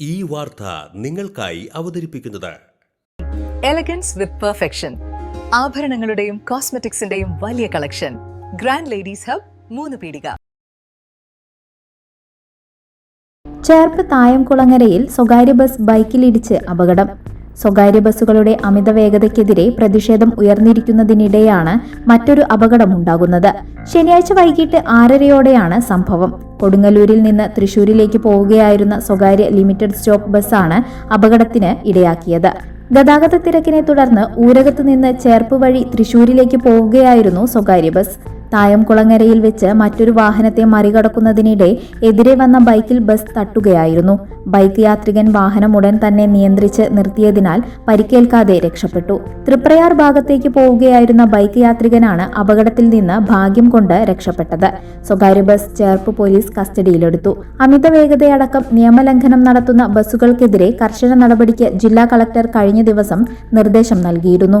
ഈ വാർത്ത നിങ്ങൾക്കായി അവതരിപ്പിക്കുന്നത്. എലഗൻസ് വിത്ത് പെർഫെക്ഷൻ ആഭരണങ്ങളുടെയും കോസ്മെറ്റിക്സിന്റെയും വലിയ കളക്ഷൻ ഗ്രാൻഡ് ലേഡീസ് ഹബ് മൂന്ന് പീടിക. ചേർപ്പ് തായംകുളങ്ങരയിൽ സ്വകാര്യ ബസ് ബൈക്കിലിടിച്ച് അപകടം. സ്വകാര്യ ബസ്സുകളുടെ അമിത വേഗതയ്ക്കെതിരെ പ്രതിഷേധം ഉയർന്നിരിക്കുന്നതിനിടെയാണ് മറ്റൊരു അപകടം ഉണ്ടാകുന്നത്. ശനിയാഴ്ച വൈകിട്ട് ആറരയോടെയാണ് സംഭവം. കൊടുങ്ങല്ലൂരിൽ നിന്ന് തൃശൂരിലേക്ക് പോവുകയായിരുന്ന സ്വകാര്യ ലിമിറ്റഡ് സ്റ്റോപ്പ് ബസ്സാണ് അപകടത്തിന് ഇടയാക്കിയത്. ഗതാഗത തിരക്കിനെ തുടർന്ന് ഊരകത്ത് നിന്ന് ചേർപ്പ് വഴി തൃശൂരിലേക്ക് പോവുകയായിരുന്നു സ്വകാര്യ ബസ്. തായംകുളങ്ങരയിൽ വെച്ച് മറ്റൊരു വാഹനത്തെ മറികടക്കുന്നതിനിടെ എതിരെ വന്ന ബൈക്കിൽ ബസ് തട്ടുകയായിരുന്നു. ബൈക്ക് യാത്രികൻ വാഹനം ഉടൻ തന്നെ നിയന്ത്രിച്ച് നിർത്തിയതിനാൽ പരിക്കേൽക്കാതെ രക്ഷപ്പെട്ടു. തൃപ്രയാർ ഭാഗത്തേക്ക് പോവുകയായിരുന്ന ബൈക്ക് യാത്രികനാണ് അപകടത്തിൽ നിന്ന് ഭാഗ്യം കൊണ്ട് രക്ഷപ്പെട്ടത്. സ്വകാര്യ ബസ് ചേർപ്പ് പോലീസ് കസ്റ്റഡിയിലെടുത്തു. അമിത വേഗതയടക്കം നിയമലംഘനം നടത്തുന്ന ബസ്സുകൾക്കെതിരെ കർശന നടപടിക്ക് ജില്ലാ കളക്ടർ കഴിഞ്ഞ ദിവസം നിർദ്ദേശം നൽകിയിരുന്നു.